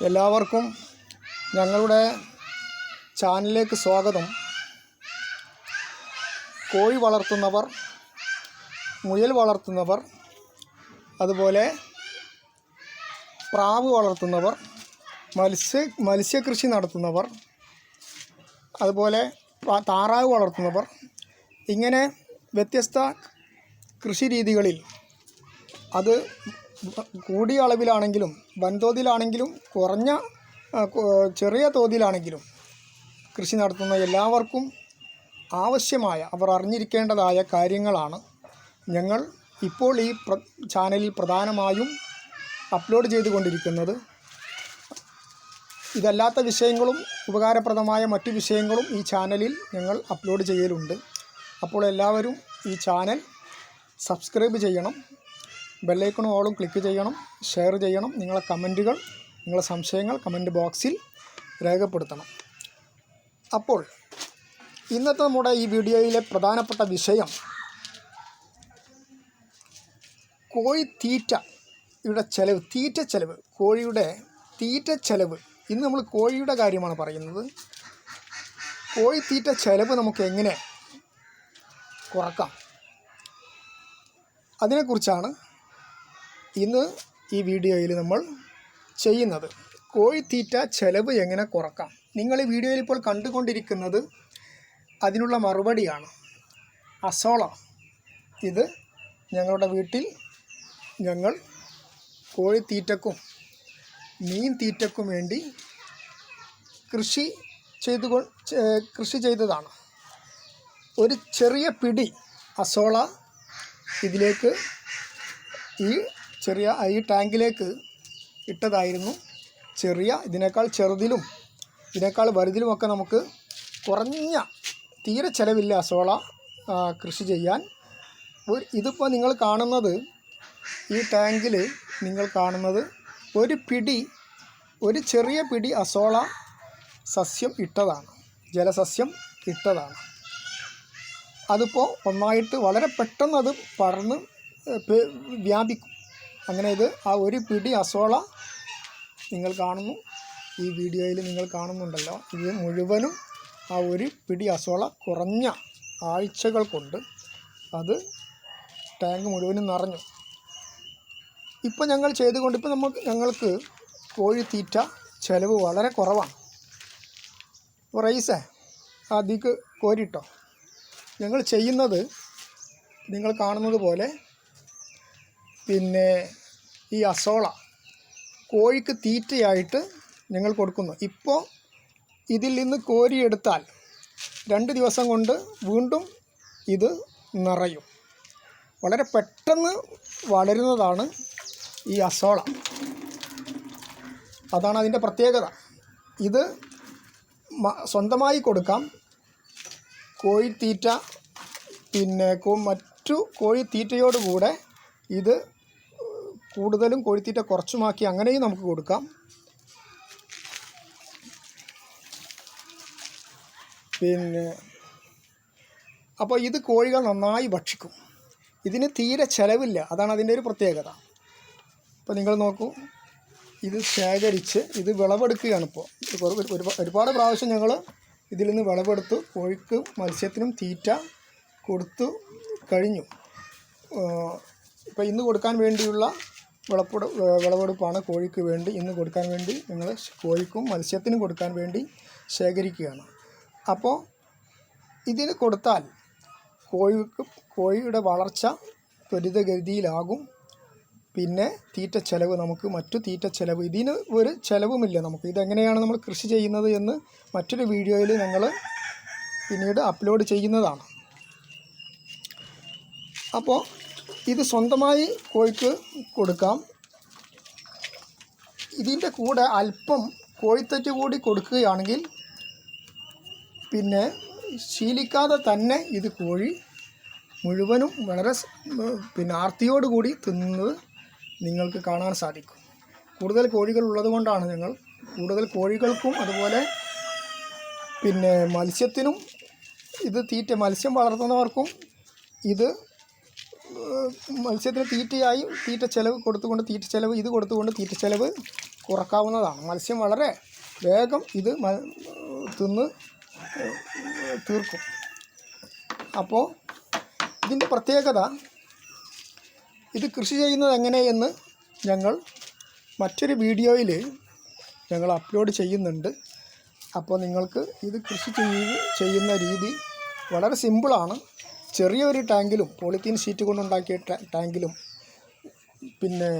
എല്ലാവർക്കും ഞങ്ങളുടെ ചാനലിലേക്ക് സ്വാഗതം. കോഴി വളർത്തുന്നവർ മുയൽ വളർത്തുന്നവർ അതുപോലെ പ്രാവ് വളർത്തുന്നവർ മത്സ്യ മത്സ്യകൃഷി നടത്തുന്നവർ അതുപോലെ താറാവ് വളർത്തുന്നവർ ഇങ്ങനെ വ്യത്യസ്ത കൃഷി രീതികളിൽ അത് കൂടിയ അളവിലാണെങ്കിലും വൻതോതിലാണെങ്കിലും കുറഞ്ഞ ചെറിയ തോതിലാണെങ്കിലും കൃഷി നടത്തുന്ന എല്ലാവർക്കും ആവശ്യമായ അവർ അറിഞ്ഞിരിക്കേണ്ടതായ കാര്യങ്ങളാണ്. ഞങ്ങൾ ഇപ്പോൾ ഈ ചാനലിൽ പ്രധാനമായും അപ്ലോഡ് ചെയ്തുകൊണ്ടിരിക്കുന്നത്. ഇതല്ലാത്ത വിഷയങ്ങളും ഉപകാരപ്രദമായ മറ്റു വിഷയങ്ങളും ഈ ചാനലിൽ ഞങ്ങൾ അപ്ലോഡ് ചെയ്യലുണ്ട്. അപ്പോൾ എല്ലാവരും ഈ ചാനൽ സബ്സ്ക്രൈബ് ചെയ്യണം. ബെല്ലൈക്കണും ഓളും ക്ലിക്ക് ചെയ്യണം ഷെയർ ചെയ്യണം നിങ്ങളെ കമന്റുകൾ നിങ്ങളെ സംശയങ്ങൾ കമന്റ് ബോക്സിൽ രേഖപ്പെടുത്തണം. അപ്പോൾ ഇന്നത്തെ നമ്മുടെ ഈ വീഡിയോയിലെ പ്രധാനപ്പെട്ട വിഷയം കോഴി തീറ്റ യുടെ ചെലവ് തീറ്റ ചെലവ് കോഴിയുടെ തീറ്റ ചെലവ്. ഇന്ന് നമ്മൾ കോഴിയുടെ കാര്യമാണ് പറയുന്നത്. കോഴി തീറ്റ ചെലവ് നമുക്ക് എങ്ങനെ കുറക്കാം? അതിനെക്കുറിച്ചാണ് ഇന്ന് ഈ വീഡിയോയിൽ നമ്മൾ ചെയ്യുന്നത് കോഴിത്തീറ്റ ചെലവ് എങ്ങനെ കുറക്കാം? നിങ്ങൾ ഈ വീഡിയോയിൽ ഇപ്പോൾ കണ്ടുകൊണ്ടിരിക്കുന്നത് അതിനുള്ള മറുപടിയാണ്. അസോള. ഇത് ഞങ്ങളുടെ വീട്ടിൽ ഞങ്ങൾ കോഴിത്തീറ്റക്കും മീൻ തീറ്റക്കും വേണ്ടി കൃഷി ചെയ്തു കൃഷി ചെയ്തതാണ്. ഒരു ചെറിയ പിടി അസോള ഇതിലേക്ക് ഈ ചെറിയ ഈ ടാങ്കിലേക്ക് ഇട്ടതായിരുന്നു. ചെറിയ ഇതിനേക്കാൾ ചെറുതിലും ഇതിനേക്കാൾ വലുതിലുമൊക്കെ നമുക്ക് കുറഞ്ഞ തീരെ ചിലവില്ല സോള കൃഷി ചെയ്യാൻ. ഇതിപ്പോൾ നിങ്ങൾ കാണുന്നത് ഈ ടാങ്കിൽ നിങ്ങൾ കാണുന്നത് ഒരു പിടി ഒരു ചെറിയ പിടി അസോള സസ്യം ഇട്ടതാണ്. ജലസസ്യം ഇട്ടതാണ്. അതിപ്പോൾ ഒന്നായിട്ട് വളരെ പെട്ടെന്ന് അത് ഏഹ്, വ്യാപിക്കും. അങ്ങനെ ഇത് ആ ഒരു പിടി അസോള നിങ്ങൾ കാണുന്നു. ഈ വീഡിയോയിൽ നിങ്ങൾ കാണുന്നുണ്ടല്ലോ. ഇത് മുഴുവനും ആ ഒരു പിടി അസോള കുറഞ്ഞ ആഴ്ചകൾ കൊണ്ട് അത് ടാങ്ക് മുഴുവനും നിറഞ്ഞു. ഇപ്പം ഞങ്ങൾ ചെയ്തുകൊണ്ട് ഇപ്പം നമുക്ക് ഞങ്ങൾക്ക് കോഴിത്തീറ്റ ചിലവ് വളരെ കുറവാണ്. അപ്പോൾ റൈസേ അതിക്ക് കോരിട്ടോ. ഞങ്ങൾ ചെയ്യുന്നത് നിങ്ങൾ കാണുന്നത് പോലെ പിന്നെ ഈ അസോള കോഴിക്ക് തീറ്റയായിട്ട് ഞങ്ങൾ കൊടുക്കുന്നു. ഇപ്പോൾ ഇതിൽ നിന്ന് കോരിയെടുത്താൽ രണ്ട് ദിവസം കൊണ്ട് വീണ്ടും ഇത് നിറയും. വളരെ പെട്ടെന്ന് വളരുന്നതാണ് ഈ അസോള. അതാണ് അതിന്റെ പ്രത്യേകത. ഇത് സ്വന്തമായി കൊടുക്കാം. കോഴിത്തീറ്റ പിന്നെ മറ്റു കോഴിത്തീറ്റയോടുകൂടെ ഇത് കൂടുതലും കോഴിത്തീറ്റ കുറച്ചുമാക്കി അങ്ങനെയും നമുക്ക് കൊടുക്കാം. പിന്നെ അപ്പോൾ ഇത് കോഴികൾ നന്നായി ഭക്ഷിക്കും. ഇതിന് തീരെ ചിലവില്ല. അതാണ് അതിന്റെ ഒരു പ്രത്യേകത. അപ്പോൾ നിങ്ങൾ നോക്കൂ ഇത് ശേഖരിച്ച് ഇത് വിളവെടുക്കുകയാണ് ഇപ്പോൾ ഒരുപാട് പ്രാവശ്യം ഞങ്ങൾ ഇതിൽ നിന്ന് വിളവെടുത്ത് കോഴിക്ക് മത്സ്യത്തിനും തീറ്റ കൊടുത്തു കഴിഞ്ഞു. ഇപ്പോൾ ഇന്ന് കൊടുക്കാൻ വേണ്ടിയുള്ള വിളപ്പെട വിളവെടുപ്പാണ് കോഴിക്ക് വേണ്ടി ഇന്ന് കൊടുക്കാൻ വേണ്ടി ഞങ്ങൾ കോഴിക്കും മത്സ്യത്തിനും കൊടുക്കാൻ വേണ്ടി ശേഖരിക്കുകയാണ്. അപ്പോൾ ഇതിന് കൊടുത്താൽ കോഴിക്ക് കോഴിയുടെ വളർച്ച ത്വരിതഗതിയിലാകും. പിന്നെ തീറ്റ ചെലവ് നമുക്ക് മറ്റു തീറ്റ ചെലവ് ഇതിന് ഒരു ചിലവുമില്ല നമുക്ക്. ഇതെങ്ങനെയാണ് നമ്മൾ കൃഷി ചെയ്യുന്നത് എന്ന് മറ്റൊരു വീഡിയോയിൽ ഞങ്ങൾ പിന്നീട് അപ്ലോഡ് ചെയ്യുന്നതാണ്. അപ്പോൾ ഇത് സ്വന്തമായി കോഴിക്ക് കൊടുക്കാം. ഇതിന്റെ കൂടെ അല്പം കോഴിത്തറ്റ് കൂടി കൊടുക്കുകയാണെങ്കിൽ പിന്നെ ശീലിക്കാതെ തന്നെ ഇത് കോഴി മുഴുവനും വളരെ പിന്നെ ആർത്തിയോടുകൂടി തിന്നുന്നത് നിങ്ങൾക്ക് കാണാൻ സാധിക്കും. കൂടുതൽ കോഴികൾ ഉള്ളതുകൊണ്ടാണ് ഞങ്ങൾ കൂടുതൽ കോഴികൾക്കും അതുപോലെ പിന്നെ മത്സ്യത്തിനും ഇത് തീറ്റ മത്സ്യം വളർത്തുന്നവർക്കും ഇത് മത്സ്യത്തിന് തീറ്റയായി തീറ്റ ചെലവ് കൊടുത്തുകൊണ്ട് തീറ്റ ചെലവ് ഇത് കൊടുത്തുകൊണ്ട് തീറ്റ ചെലവ് കുറക്കാവുന്നതാണ്. മത്സ്യം വളരെ വേഗം ഇത് തിന്ന് തീർക്കും. അപ്പോൾ ഇതിന്റെ പ്രത്യേകത ഇത് കൃഷി ചെയ്യുന്നത് എങ്ങനെയെന്ന് ഞങ്ങൾ മറ്റൊരു വീഡിയോയിൽ ഞങ്ങൾ അപ്ലോഡ് ചെയ്യുന്നുണ്ട്. അപ്പോൾ നിങ്ങൾക്ക് ഇത് കൃഷി ചെയ്യുന്ന രീതി വളരെ സിമ്പിളാണ്. ചെറിയൊരു ടാങ്കിലും പോളിത്തീൻ ഷീറ്റ് കൊണ്ടുണ്ടാക്കിയ ടാങ്കിലും പിന്നെ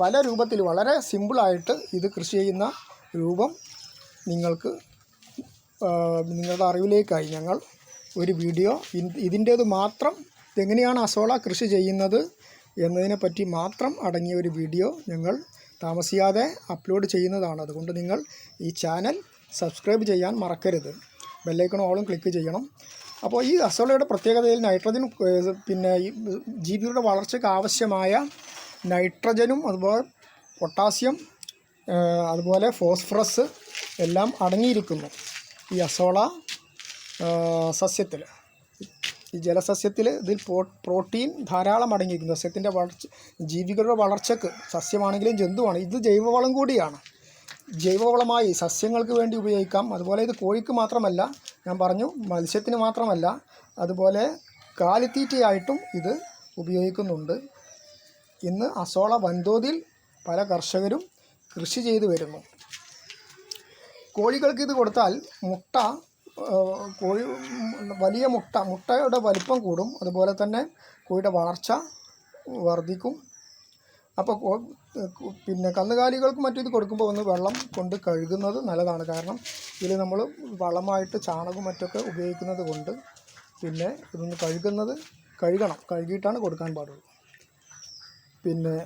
പല രൂപത്തിൽ വളരെ സിമ്പിളായിട്ട് ഇത് കൃഷി ചെയ്യുന്ന രൂപം നിങ്ങൾക്ക് നിങ്ങളുടെ അറിവിലേക്കായി ഞങ്ങൾ ഒരു വീഡിയോ ഇതിന്റേത് മാത്രം എങ്ങനെയാണ് അസോള കൃഷി ചെയ്യുന്നത് എന്നതിനെപ്പറ്റി മാത്രം അടങ്ങിയ ഒരു വീഡിയോ ഞങ്ങൾ താമസിയാതെ അപ്ലോഡ് ചെയ്യുന്നതാണ്. അതുകൊണ്ട് നിങ്ങൾ ഈ ചാനൽ സബ്സ്ക്രൈബ് ചെയ്യാൻ മറക്കരുത്. ബെല്ലൈക്കൺ ഓളും ക്ലിക്ക് ചെയ്യണം. അപ്പോൾ ഈ അസോളയുടെ പ്രത്യേകതയിൽ നൈട്രജൻ പിന്നെ ഈ ജീവിയുടെ വളർച്ചയ്ക്ക് ആവശ്യമായ നൈട്രജനും അതുപോലെ പൊട്ടാസ്യം അതുപോലെ ഫോസ്ഫറസ് എല്ലാം അടങ്ങിയിരിക്കുന്നു ഈ അസോള സസ്യത്തിൽ. ഈ ജലസസ്യത്തിൽ ഇതിൽ പ്രോ- പ്രോട്ടീൻ ധാരാളം അടങ്ങിയിരിക്കുന്നു. സസ്യത്തിന്റെ വളർച്ച ജീവികളുടെ വളർച്ചയ്ക്ക് സസ്യമാണെങ്കിലും ജന്തുവാണ്. ഇത് ജൈവവളം കൂടിയാണ്. ജൈവവളമായി സസ്യങ്ങൾക്ക് വേണ്ടി ഉപയോഗിക്കാം. അതുപോലെ ഇത് കോഴിക്ക് മാത്രമല്ല ഞാൻ പറഞ്ഞു മത്സ്യത്തിന് മാത്രമല്ല അതുപോലെ കാലിത്തീറ്റയായിട്ടും ഇത് ഉപയോഗിക്കുന്നുണ്ട്. ഇന്ന് അസോള വൻതോതിൽ പല കർഷകരും കൃഷി ചെയ്തു വരുന്നു. കോഴികൾക്ക് ഇത് കൊടുത്താൽ മുട്ട കോഴി വലിയ മുട്ട മുട്ടയുടെ വലിപ്പം കൂടും. അതുപോലെ തന്നെ കോഴിയുടെ വളർച്ച വർദ്ധിക്കും. അപ്പോൾ പിന്നെ കന്നുകാലികൾക്ക് മറ്റും ഇത് കൊടുക്കുമ്പോൾ ഒന്ന് വെള്ളം കൊണ്ട് കഴുകുന്നത് നല്ലതാണ്. കാരണം ഇതിൽ നമ്മൾ വളമായിട്ട് ചാണകവും മറ്റൊക്കെ ഉപയോഗിക്കുന്നത് കൊണ്ട് പിന്നെ ഇതൊന്ന് കഴുകുന്നത് കഴുകണം. കഴുകിയിട്ടാണ് കൊടുക്കാൻ പാടുള്ളൂ. പിന്നെ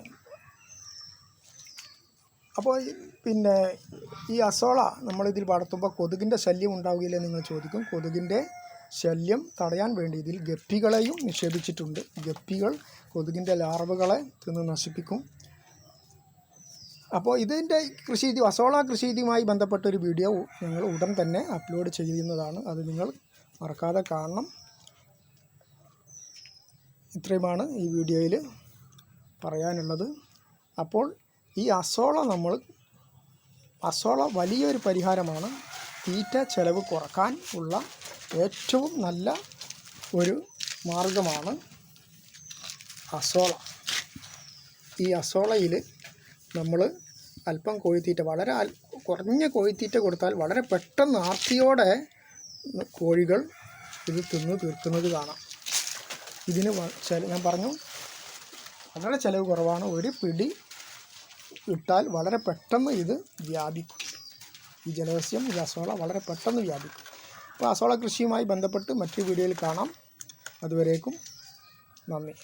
അപ്പോൾ പിന്നെ ഈ അസോള നമ്മളിതിൽ വളർത്തുമ്പോൾ കൊതുകിന്റെ ശല്യം ഉണ്ടാവുകയില്ലേ നിങ്ങൾ ചോദിക്കും. കൊതുകിന്റെ ശല്യം തടയാൻ വേണ്ടി ഇതിൽ ഗപ്പികളെയും നിക്ഷേപിച്ചിട്ടുണ്ട് ഗപ്പികൾ കൊതുകിന്റെ ലാർവകളെ തിന്ന് നശിപ്പിക്കും. അപ്പോൾ ഇതിന്റെ കൃഷി രീതി അസോള കൃഷി രീതിയുമായി ബന്ധപ്പെട്ട ഒരു വീഡിയോ ഞങ്ങൾ ഉടൻ തന്നെ അപ്ലോഡ് ചെയ്യുന്നതാണ്. അത് നിങ്ങൾ മറക്കാതെ കാണണം. ഇത്രയുമാണ് ഈ വീഡിയോയിൽ പറയാനുള്ളത്. അപ്പോൾ ഈ അസോള നമ്മൾ അസോള വലിയൊരു പരിഹാരമാണ്. തീറ്റ ചെലവ് കുറയ്ക്കാൻ ഉള്ള ഏറ്റവും നല്ല ഒരു മാർഗമാണ് അസോള. ഈ അസോളയിൽ നമ്മൾ അല്പം കോഴിത്തീറ്റ വളരെ കുറഞ്ഞ കോഴിത്തീറ്റ കൊടുത്താൽ വളരെ പെട്ടെന്ന് ആർത്തിയോടെ കോഴികൾ ഇത് തിന്ന് തീർക്കുന്നത് കാണാം. ഇതിന് ഞാൻ പറഞ്ഞു വളരെ ചിലവ് കുറവാണ്. ഒരു പിടി ഇട്ടാൽ വളരെ പെട്ടെന്ന് ഇത് വ്യാപിക്കും. ഈ ജലസ്യം ഈ അസോള വളരെ പെട്ടെന്ന് വ്യാപിക്കും. അപ്പോൾ അസോള കൃഷിയുമായി ബന്ധപ്പെട്ട് മറ്റൊരു വീഡിയോയിൽ കാണാം. അതുവരേക്കും നന്ദി.